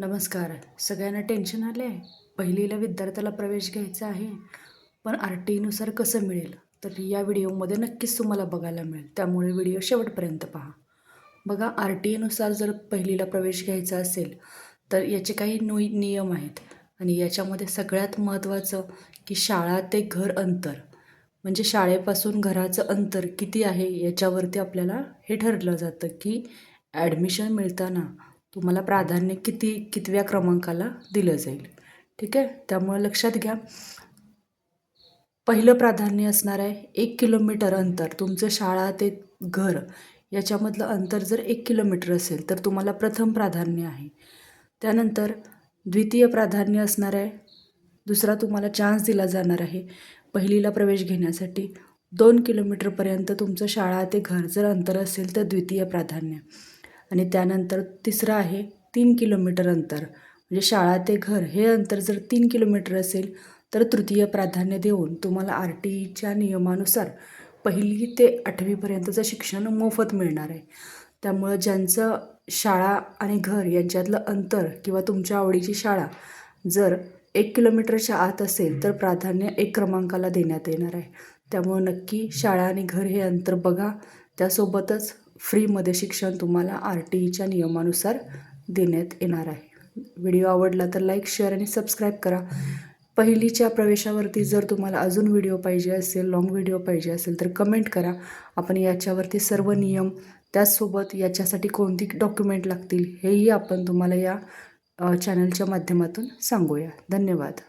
नमस्कार. सगळ्यांना टेन्शन आले आहे पहिलीला विद्यार्थ्याला प्रवेश घ्यायचा आहे पण आर टीनुसार कसं मिळेल? तर या व्हिडिओमध्ये नक्कीच तुम्हाला बघायला मिळेल. त्यामुळे व्हिडिओ शेवटपर्यंत पहा. बघा आर टी एनुसार जर पहिलीला प्रवेश घ्यायचा असेल तर याचे काही नो नियम आहेत. आणि याच्यामध्ये सगळ्यात महत्त्वाचं की शाळा ते घर अंतर. म्हणजे शाळेपासून घराचं अंतर किती आहे याच्यावरती आपल्याला हे ठरलं जातं की ॲडमिशन मिळताना तुम्हाला प्राधान्य किती कितव्या क्रमांकाला दिलं जाईल. ठीक आहे? त्यामुळे लक्षात घ्या. पहिलं प्राधान्य असणार आहे एक किलोमीटर अंतर. तुमचं शाळा ते घर याच्यामधलं अंतर जर एक किलोमीटर असेल तर तुम्हाला प्रथम प्राधान्य आहे. त्यानंतर द्वितीय प्राधान्य असणार आहे. दुसरा तुम्हाला चान्स दिला जाणार आहे पहिलीला प्रवेश घेण्यासाठी. दोन किलोमीटरपर्यंत तुमचं शाळा ते घर जर अंतर असेल तर द्वितीय प्राधान्य. आणि त्यानंतर तिसरं आहे तीन किलोमीटर अंतर. म्हणजे शाळा ते घर हे अंतर जर तीन किलोमीटर असेल तर तृतीय प्राधान्य देऊन तुम्हाला आर टी ईच्या नियमानुसार पहिली ते आठवीपर्यंतचं शिक्षण मोफत मिळणार आहे. त्यामुळं ज्यांचं शाळा आणि घर यांच्यातलं अंतर किंवा तुमच्या आवडीची शाळा जर एक किलोमीटरच्या आत असेल तर प्राधान्य एक क्रमांकाला देण्यात येणार आहे. त्यामुळं नक्की शाळा आणि घर हे अंतर बघा. त्यासोबतच फ्रीमध्ये शिक्षण तुम्हाला आर टी ईच्या नियमानुसार देण्यात येणार आहे. व्हिडिओ आवडला तर लाईक शेअर आणि सबस्क्राईब करा. पहिलीच्या प्रवेशावरती जर तुम्हाला अजून व्हिडिओ पाहिजे असेल लाँग व्हिडिओ पाहिजे असेल तर कमेंट करा. आपण याच्यावरती सर्व नियम त्याचसोबत याच्यासाठी कोणती डॉक्युमेंट लागतील हेही आपण तुम्हाला या चॅनलच्या माध्यमातून सांगूया. धन्यवाद.